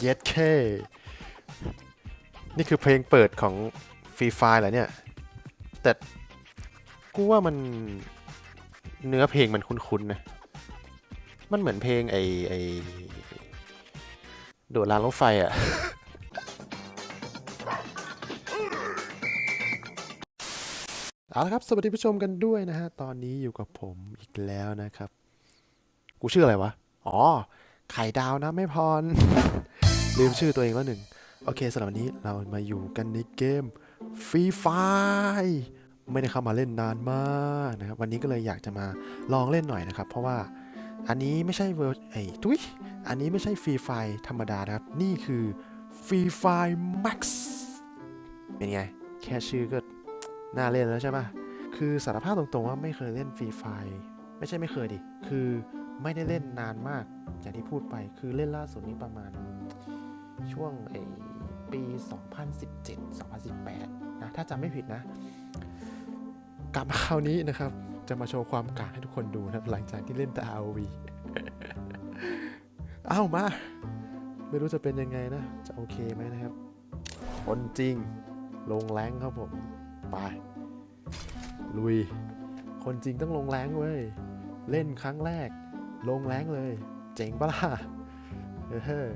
เย็ดเค นี่คือเพลงเปิดของฟรีไฟล์เหรอเนี่ย แต่กูว่ามันเนื้อเพลงมันคุ้นๆนะ มันเหมือนเพลงไอไอโดดรางรถไฟอะเอาละครับ สวัสดีผู้ชมกันด้วยนะฮะ ตอนนี้อยู่กับผมอีกแล้วนะครับ กูชื่ออะไรวะ อ๋อ ไข่ดาวนะไม่พร ลืมชื่อตัวเองแล้วหนึ่ง โอเคสำหรับวันนี้เรามาอยู่กันในเกมฟรีไฟไม่ได้เข้ามาเล่นนานมากนะครับ วันนี้ก็เลยอยากจะมาลองเล่นหน่อยนะครับ เพราะว่าอันนี้ไม่ใช่เวอร์ไอ้ทุยอันนี้ไม่ใช่ฟรีไฟธรรมดานะครับ นี่คือฟรีไฟแม็กซ์เป็นไง แค่ชื่อก็น่าเล่นแล้วใช่ปะคือสารภาพตรงๆว่าไม่เคยเล่นฟรีไฟไม่ใช่ไม่เคยดิ คือไม่ได้เล่นนานมาก อย่างที่พูดไป คือเล่นล่าสุดนี้ประมาณ ช่วงไอปี 2017 2018 นะ ถ้าจำไม่ผิดนะ กลับมาคราวนี้นะครับ จะมาโชว์ความกากให้ทุกคนดูนะหลังจากที่เล่นแต่ ROV เอ้ามา ไม่รู้จะเป็นยังไงนะ จะโอเคไหมนะครับ คนจริง ลงแรงครับผม ไป ลุย คนจริงต้องลงแรงเว้ย เล่นครั้งแรก ลงแรงเลย เจ๋งปะล่ะ เฮ้อ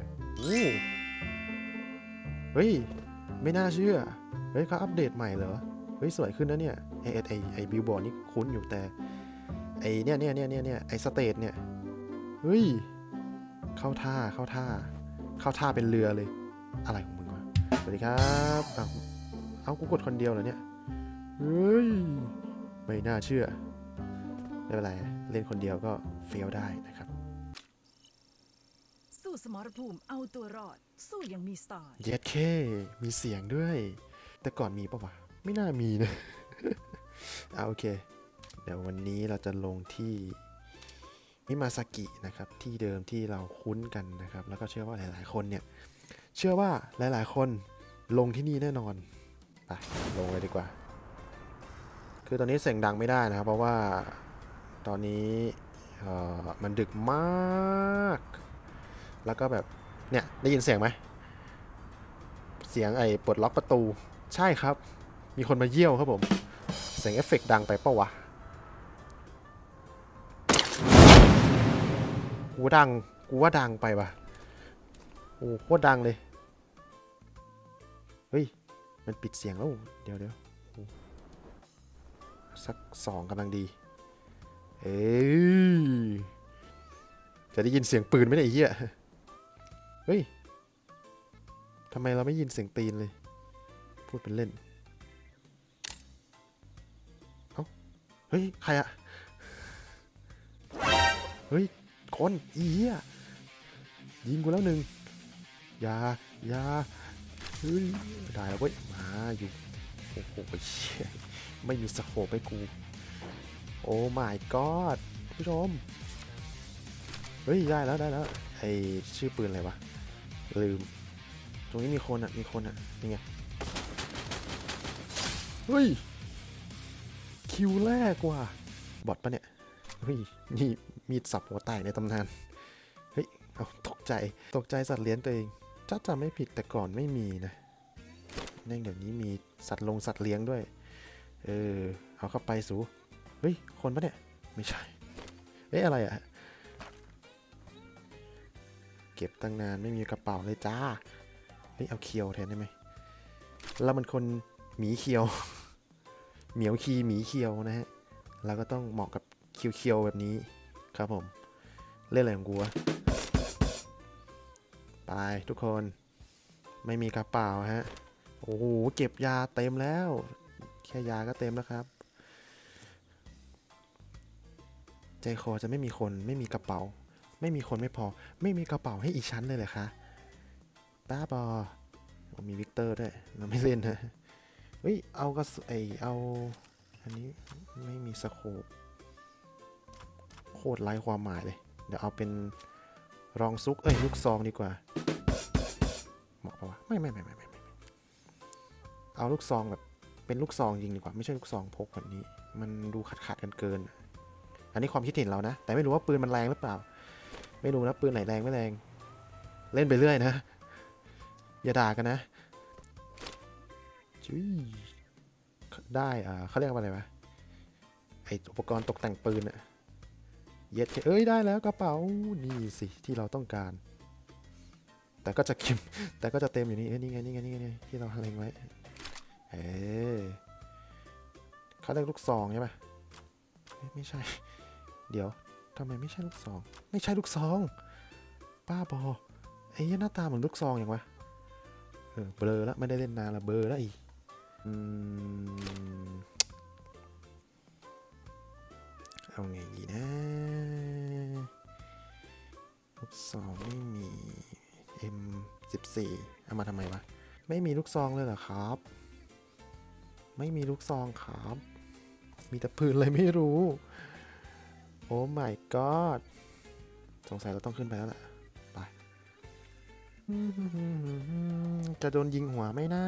อู้ เฮ้ย ไม่น่าเชื่อ เฮ้ยเขาอัปเดตใหม่เหรอ เฮ้ย สวยขึ้นนะเนี่ยไอไอไอไอบิลบอร์ดนี่คุ้นอยู่แต่ ไอเนี่ยเนี่ยเนี่ยเนี่ยเนี่ยไอสเตทเนี่ย เฮ้ย เข้าท่าเข้าท่า เข้าท่าเป็นเรือเลย อะไรของมึงวะ สวัสดีครับอ้าเอากูกดคนเดียวเหรอเนี่ย เฮ้ย ไม่น่าเชื่อ ไม่เป็นไร เล่นคนเดียวก็เฟี้ยวได้นะครับ สมรภูมิเอาตัวรอด สู้อยังมีสไตล์เย็ดเคมีเสียงด้วย แต่ก่อนมีปะวะ ไม่น่ามีนะ เอาโอเค เดี๋ยววันนี้เราจะลงที่มิมาซากินะครับ ที่เดิมที่เราคุ้นกันนะครับ แล้วก็เชื่อว่าหลาย ๆ คนเนี่ย เชื่อว่าหลาย ๆ คนลงที่นี่แน่นอนไปลงเลยดีกว่า คือตอนนี้เสียงดังไม่ได้นะครับ เพราะว่าตอนนี้มันดึกมาก แล้วก็แบบเนี่ยได้ยินเสียงไหมเสียงไอ้ปลดล็อกประตู ใช่ครับ มีคนมาเยี่ยวครับผม เสียงเอฟเฟกต์ดังไปเปะวะกูดังกูว่าดังไปวะโอ้โคตรดังเลย เฮ้ย มันปิดเสียงแล้ว เดี๋ยวเดี๋ยวสักสองกำลังดี เอ้ยจะได้ยินเสียงปืนไหมเนี่ยไอ้เหี้ย เฮ้ยทำไมเราไม่ยินเสียงตีนเลย พูดเป็นเล่น เอ้า เฮ้ย ใครอะเฮ้ย คนอีเหี้ยยิงกูแล้วหนึ่งยายาเฮ้ยได้แล้วเว้ย มาอยู่ โอ้โหเชี่ยไม่มีสโคปให้กู โอ้ my god ผู้ชม เฮ้ย ได้แล้วได้แล้วไอชื่อปืนอะไรวะ ลืม ตรงนี้มีคนอะ มีคนอะนี่ไงเฮ้ย คิวแรกว่ะบอทปะเนี่ยเฮ้ยนี่มีดสับหัวไตในตำนาน เฮ้ย เอาตกใจ ตกใจสัตว์เลี้ยงตัวเองจ้าจำไม่ผิดแต่ก่อนไม่มีนะแน่งเดี๋ยวนี้มีสัตว์ลงสัตว์เลี้ยงด้วย เออ เอาเข้าไปสู เฮ้ย คนปะเนี่ย ไม่ใช่ เอ๊ะอะไรอะ ก็บตั้งนานไม่มีกระเป๋าเลยจ้าเฮ้ยเอาเคียวแทนได้ไหมแล้วมันคนหมีเคียว เหมียวคีหมีเคียวนะฮะแล้วก็ต้องเหมาะกับเคียวเคียวๆแบบนี้ครับผม เล่นอะไรของกูวะไปทุกคนไม่มีกระเป๋าฮะโอ้โหเก็บยาเต็มแล้ว แค่ยาก็เต็มแล้วครับ ใจคอจะไม่มีคนไม่มีกระเป๋า ไม่มีคนไม่พอ ไม่มีกระเป๋าให้อีกชั้นเลยเหรอคะบ้าบอมีวิกเตอร์ด้วยเราไม่เล่นนะเฮ้ย เอากระสไอเอา อันนี้ไม่มีสโคปโคตรไร้ความหมายเลย เดี๋ยวเอาเป็นรองซุก เอ้ย ลูกซองดีกว่า เหมาะปะวะ ไม่ไม่ไม่ไม่ไม่ไม่เอาลูกซองแบบ เป็นลูกซองยิงดีกว่า ไม่ใช่ลูกซองพกแบบนี้ มันดูขัดขัดกันเกิน อันนี้ความคิดเห็นเรานะ แต่ไม่รู้ว่าปืนมันแรงหรือเปล่า ไม่รู้นะปืนไหนแรงไม่แรง เล่นไปเรื่อยนะ อย่าด่ากันนะจุ้ยได้อ่าเขาเรียกว่าอะไรวะไออุปกรณ์ตกแต่งปืนอะเย็ดเอ้ยได้แล้วกระเป๋านี่สิที่เราต้องการ แต่ก็จะคิมแต่ก็จะเต็มอยู่นี่เอ้ยนี่ไงนี่ไงนี่ไงที่เราเล็งไว้เอ้เขาเรียกลูกซองใช่ปะเอ้ยไม่ใช่ เดี๋ยวำไมไม่ใช่ลูกซอง ไม่ใช่ลูกซอง ป้าบอไอ้หน้าตาเหมือนลูกซองอย่างวะเออเบลอแล้วไม่ได้เล่นนานละเบลอแล้วอีอเอาไงดีนะลูกซองไม่มี M14 เอามาทำไมวะ ไม่มีลูกซองเลยเหรอครับ ไม่มีลูกซองครับ มีแต่ปืนอะไรไม่รู้ โอ้ my god สงสัยเราต้องขึ้นไปแล้วล่ะ ไป จะโดนยิงหัวไหมนะ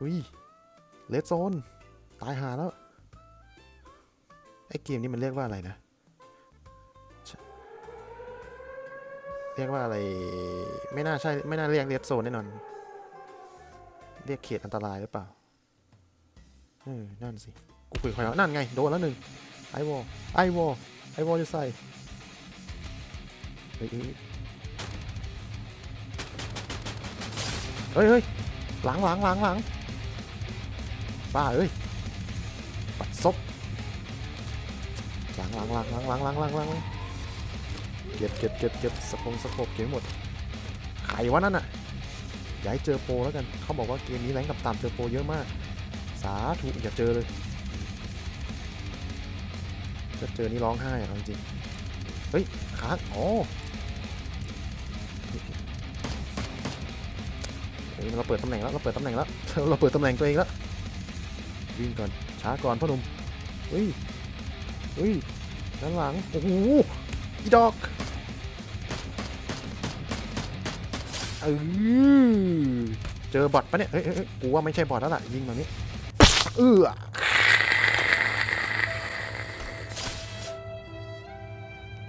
อุ้ยเลดโซน ตายหาแล้ว ไอ้เกมนี้มันเรียกว่าอะไรนะ เรียกว่าอะไร ไม่น่าใช่ ไม่น่าเรียกเลดโซนแน่นอน เรียกเขตอันตรายหรือเปล่า เออ นั่นสิ กูคุยครแล้วนั่นไง โดนแล้วหนึ่งไอวอลไอวอลไอวอลจะใส่เฮ้ยเฮ้ยเฮ้ยเฮ้ยหลังหลังหลังหลังบ้าเอ้ยปัดซบหลังหลังหลังหลังหลังหลังหลังหลังเก็บเก็บเก็บเก็บสกงสกบเก็บหมดใครวะนั่นน่ะอย่าให้เจอโปรแล้วกันเขาบอกว่าเกมนี้แรงกับต่ำเจอโปรเยอะมาก สาธุอย่าเจอเลย จะเจอนี่ร้องไห้อะจริงเฮ้ยค้างอ๋อเฮ้ยเราเปิดตำแหน่งแล้วเราเปิดตำแหน่งแล้วเราเปิดตำแหน่งตัวเองแล้ววิ่งก่อนช้าก่อนพ่อหนุ่มเฮ้ยเฮ้ยด้านหลังโอ้โหอีดอกเออเจอบอทปะเนี่ยเฮ้ยเฮ้ยเฮ้ยกูว่าไม่ใช่บอทแล้วล่ะยิงแบบนี้เออ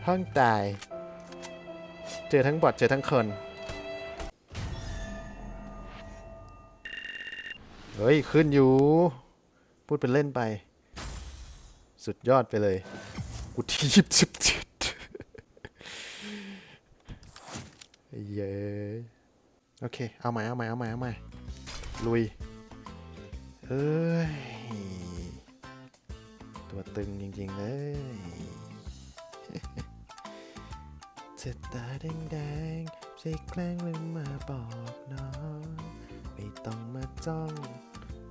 ห้องตาย เจอทั้งบอทเจอทั้งคน เฮ้ย ขึ้นอยู่ พูดเป็นเล่นไป สุดยอดไปเลย กูทีบสิบเจ็ดเย้โอเค เอาใหม่เอาใหม่เอาใหม่เอาใหม่ลุยเอ้ย ตัวตึงจริง ๆ เลย จ็ดตาแดงๆใช่แกล้งหรือมาบอกน้องไม่ต้องมาจ้อง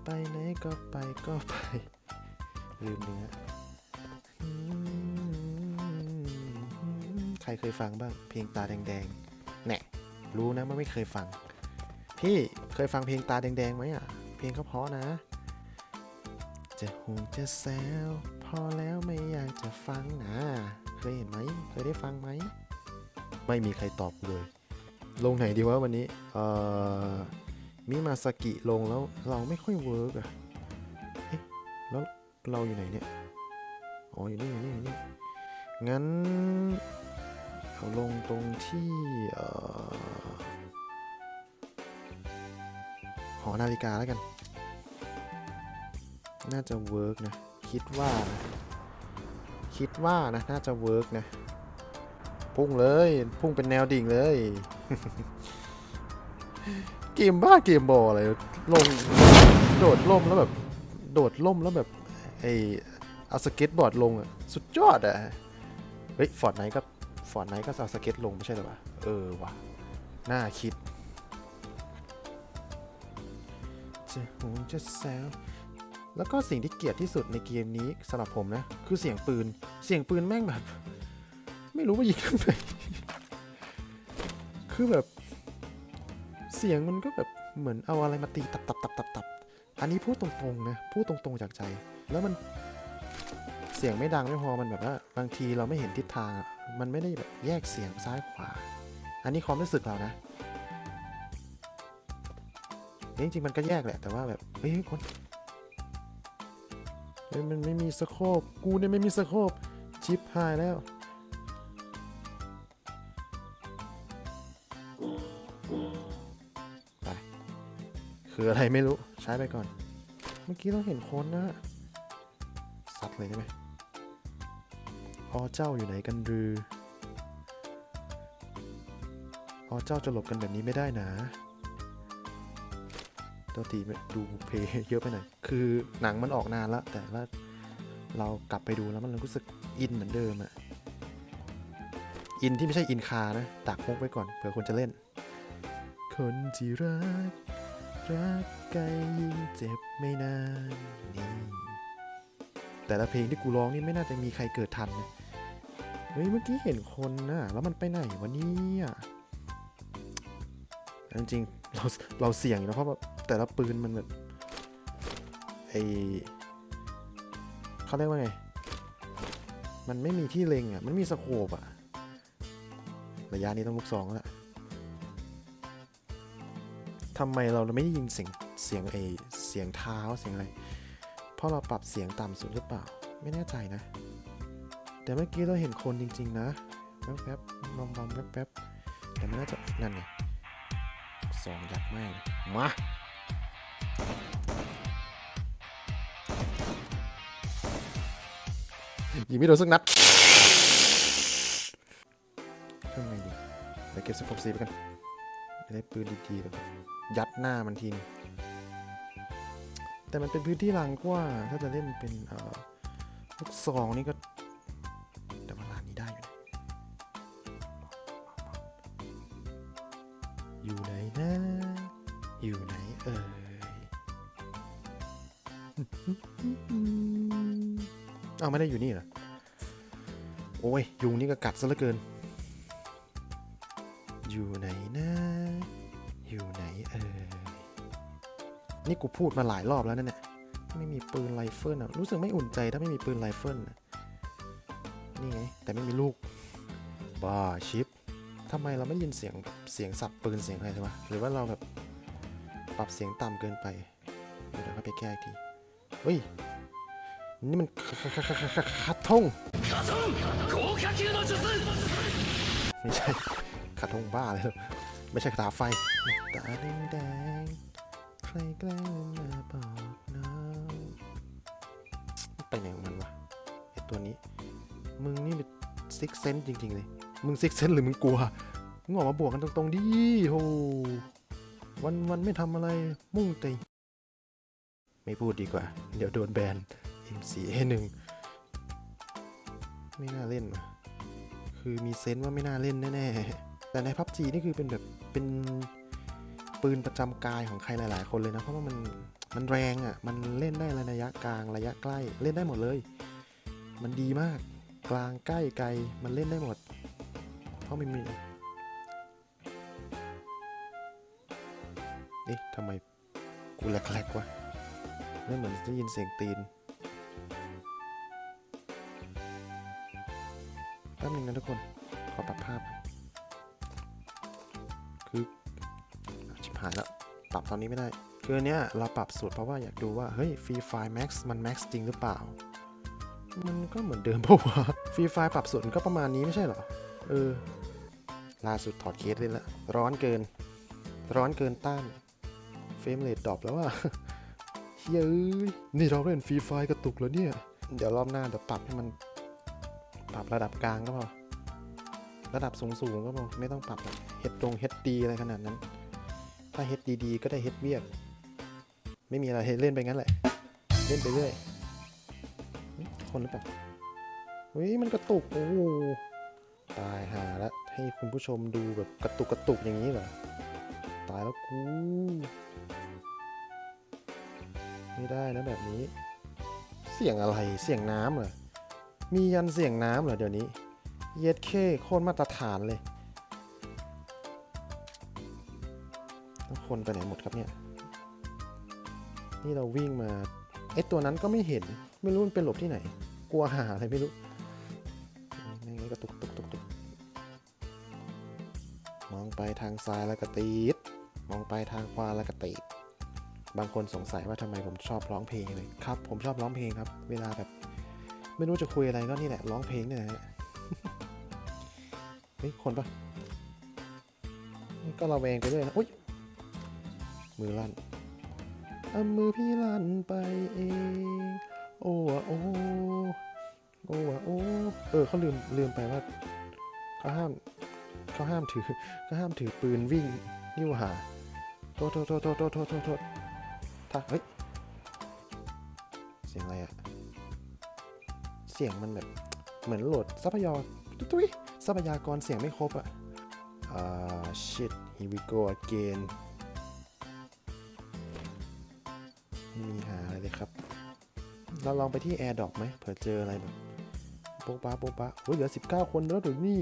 ไปไหนก็ไปก็ไป ลืมเนื้อใครเคยฟังบ้างเพลงตาแดงๆแน่รู้นะไม่เคยฟัง พี่เคยฟังเพลงตาแดงๆไหมอะ เพลงเขาเพราะนะ จะห่วงจะแซวพอแล้วไม่อยากจะฟังนะ เคยเห็นไหม เคยได้ฟังไหม ไม่มีใครตอบเลย ลงไหนดีวะวันนี้เอ่อมิมาสกิลงแล้วเราไม่ค่อยเวิร์กอะเอ๊ะแล้วเราอยู่ไหนเนี่ย อ๋ออยู่นี่อยู่นี่อยู่นี่ งั้นเอาลงตรงที่เอ่อหอนาฬิกาแล้วกัน น่าจะเวิร์กนะ คิดว่านะคิดว่านะ น่าจะเวิร์กนะ พุ่งเลย พุ่งเป็นแนวดิ่งเลย เกมบ้าเกมบออะไรลงโดดล่มแล้วแบบ โดดล่มแล้วแบบไอเอาสเก็ตบอร์ดลงอะสุดยอดอะเฮ้ยฟอร์ดไนก็ฟอร์ดไนก็เอาสเก็ตลงไม่ใช่หรอวะเออวะน่าคิดจะหงจะแซวแล้วก็สิ่งที่เกลียดที่สุดในเกมนี้สำหรับผมนะ คือเสียงปืน เสียงปืนแม่งแบบ ไม่รู้ว่ายิงทำไมคือแบบ เสียงมันก็แบบเหมือนเอาอะไรมาตีตับตับตับตับตับอันนี้พูดตรงๆนะพูดตรงๆจากใจ แล้วมันเสียงไม่ดังไม่พอมันแบบว่าบางทีเราไม่เห็นทิศทางอะมันไม่ได้แบบแยกเสียงซ้ายขวา อันนี้ความรู้สึกเรานะจริงๆมันก็แยกแหละแต่ว่าแบบเฮ้ยคนเฮ้ยมันไม่มีสโคปกูเนี่ยไม่มีสโคปชิปหายแล้ว คืออะไรไม่รู้ ใช้ไปก่อน เมื่อกี้เราเห็นคนนะซัดเลยได้ไหมอ๋อเจ้าอยู่ไหนกันรืออ๋อเจ้าจะหลบกันแบบนี้ไม่ได้นะตัวตีดูเพลย์เยอะไปหน่อย คือหนังมันออกนานแล้ว แต่ว่าเรากลับไปดูแล้วมันรู้สึกอินเหมือนเดิมอะอินที่ไม่ใช่อินคานะดักมุกไว้ก่อนเผื่อคนจะเล่น คนที่รัก รักไกลยิ่งเจ็บไม่นานนี่แต่ละเพลงที่กูร้องนี่ไม่น่าจะมีใครเกิดทันนะเฮ้ยเมื่อกี้เห็นคนนะแล้วมันไปไหนวะเนี่ยจริงๆเราเราเสี่ยงอยู่นะเพราะว่าแต่ละปืนมันแบบไอเขาเรียกว่าไง มันไม่มีที่เล็งอะ มันมีสโคปอะ ระยะนี้ต้องลูกซองแล้วล่ะ ทำไมเราไม่ได้ยินเสียงเสียงเอเสียงเท้าเสียงอะไร เพราะเราปรับเสียงต่ำสุดหรือเปล่า ไม่แน่ใจนะ แต่เมื่อกี้เราเห็นคนจริง ๆ นะแป๊บๆมองมองๆแป๊บๆแต่ไม่น่าจะนั่นไงสองยัดไม่งมายิงไม่โดนสักนัดทำไงดีไปเก็บสกปรกสีไปกัน ไม่ได้ปืนดีๆแบบยัดหน้ามันทีนงแต่มันเป็นพื้นที่ลานกว้างถ้าจะเล่นเป็นเอ่อลูกซองนี่ก็แต่ว่าลานนี้ได้อยู่นะอยู่ไหนนะอยู่ไหนเอ่ยอ้าไม่ได้อยู่นี่เหรอโอ้ยยุงนี่ก็กัดซะเหลือเกิน อยู่ไหนนะ อยู่ไหนเอ่ยนี่กูพูดมาหลายรอบแล้วนั่นแหละไม่มีปืนไรเฟิลอะรู้สึกไม่อุ่นใจถ้าไม่มีปืนไรเฟิลน่ะนี่ไงแต่ไม่มีลูกบ้าชิปทำไมเราไม่ได้ยินเสียงแบบเสียงสับปืนเสียงอะไรเลยวะหรือว่าเราแบบปรับเสียงต่ำเกินไปเดี๋ยวเราไปแก้อีกทีเฮ้ยนี่มันคัดทงไม่ใช่คัดทงบ้าเลย ไม่ใช่คาถาไฟตาแดงแดงใครแกล้งมาบอกน้องไปไหนของมันวะไอตัวนี้ มึงนี่เป็นซิกเซนจริงๆเลย มึงซิกเซนหรือมึงกลัว มึงออกมาบวกกันตรงๆดิโหวันวันไม่ทำอะไรมุ่งแต่ไม่พูดดีกว่า เดี๋ยวโดนแบน M4A1 ไม่น่าเล่นว่ะคือมีเซนส์ว่าไม่น่าเล่นแน่ๆ แต่ในพับจีนี่คือเป็นแบบเป็นปืนประจำกายของใครหลาย ๆ คนเลยนะ เพราะว่ามันมันแรงอะ่ะ มันเล่นได้ระยะกลางระยะใกล้ เล่นได้หมดเลย มันดีมากกลางใกล้ไกลมันเล่นได้หมด เพราะมันมีเอ๊ะทำไมกูแหลกๆวะไม่เหมือนได้ยินเสียงตีนแป๊บนึงนะทุกคน ขอปรับภาพ คืออะชิบหายแล้วปรับตอนนี้ไม่ได้คืออันเนี้ยเราปรับสูตรเพราะว่าอยากดูว่า เฮ้ยฟรีไฟล์ Max มัน Max จริงหรือเปล่า มันก็เหมือนเดิมเพราะว่าฟรีไฟล์ปรับสูตรมันก็ประมาณนี้ไม่ใช่เหรอ เออล่าสุดถอดเคสเลยละร้อนเกิน ร้อนเกินต้านเฟรมเรทดรอปแล้วว่าเฮ้ยนี่เราเล่นฟรีไฟล์กระตุกแล้วเนี่ย เดี๋ยวรอบหน้าเดี๋ยวปรับให้มัน ปรับระดับกลางก็พอ ระดับสูงสูงๆก็พอไม่ต้องปรับ เฮดตรงเฮดดีอะไรขนาดนั้น ถ้าเฮดดีๆก็ได้เฮดเวียกไม่มีอะไรให้เล่นไปงั้นแหละ เล่นไปเรื่อยคนหรือเปล่าเฮ้ยมันกระตุก โอ้ตายหาล้วให้คุณผู้ชมดูแบบกระตุกกระตุกอย่างนี้เหรอ ตายแล้วกูไม่ได้นะแบบนี้ เสียงอะไรเสียงน้ำเหรอมียันเสียงน้ำเหรอเดี๋ยวนี้ เย็ดเคโคตรมาตรฐานเลย คนไปไหนหมดครับเนี่ย นี่เราวิ่งมาไอ้ตัวนั้นก็ไม่เห็น ไม่รู้มันเป็นหลบที่ไหน กลัวหาอะไรไม่รู้แม่งกระตุกตุกตุกตุกมองไปทางซ้ายแล้วก็ตีดมองไปทางขวาแล้วก็ตีดบางคนสงสัยว่าทำไมผมชอบร้องเพลงเลยครับ ผมชอบร้องเพลงครับ เวลาแบบ ไม่รู้จะคุยอะไรก็นี่แหละร้องเพลงเนี่ยนะฮะเฮ้ยคนปะก็ระแวงไปด้วยนะอุ้ย มือลั่นอามือพี่ลั่นไปเอง โอ้โอ้โอ้โอ้เออเขาลืมลืมไปว่าเขาห้ามเขาห้ามถือเขาห้ามถือปืนวิ่งยิ้วหาโทษโทษโทษโทษโทษโทษถ้าเฮ้ยเสียงอะไรอะเสียงมันแบบเหมือนโหลดทรัพยากรตุ้ยทรัพยากรเสียงไม่ครบอะอ่า shit here we go again เราลองไปที่ Air d r o p ไหมเผื่อเจออะไรแบบโป๊ะป้าโป๊ะป้าโอ้ยเหลือ 19 คนแล้วเดี๋ยวนี่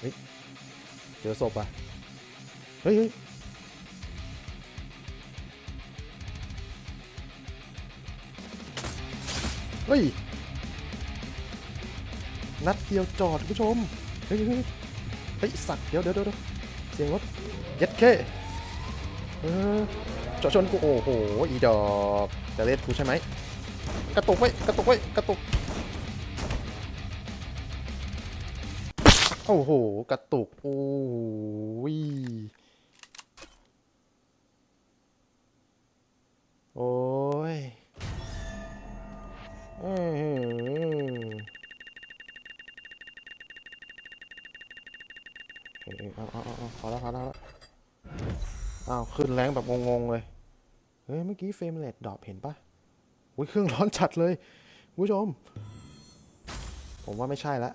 เฮ้ยเจอศพอะเฮ้ยเฮ้ยเฮ้ย นัดเดียวจอดคุณผู้ชมเฮ้ยเฮ้ยเฮ้ยเฮ้ยสัตว์เดี๋ยวเดี๋ยวเดี๋ยวเสียงรถเย็ดเคเออจอดชนกูโอ้โห อีดอก จะเล่นกูใช่ไหม กระตุกไว้กระตุกไว้กระตุก โอ้โห กระตุก โอ้ยโอ้ยอื้ออเอ้ยเอาเอาเอาเอาพอแล้วพอแล้วพอแล้วอ้าว ขึ้นแรงแบบงงๆเลย เฮ้ย เมื่อกี้เฟรมเรทดรอปเห็นปะ อุ้ยเครื่องร้อนจัดเลยคุณผู้ชม ผมว่าไม่ใช่ละ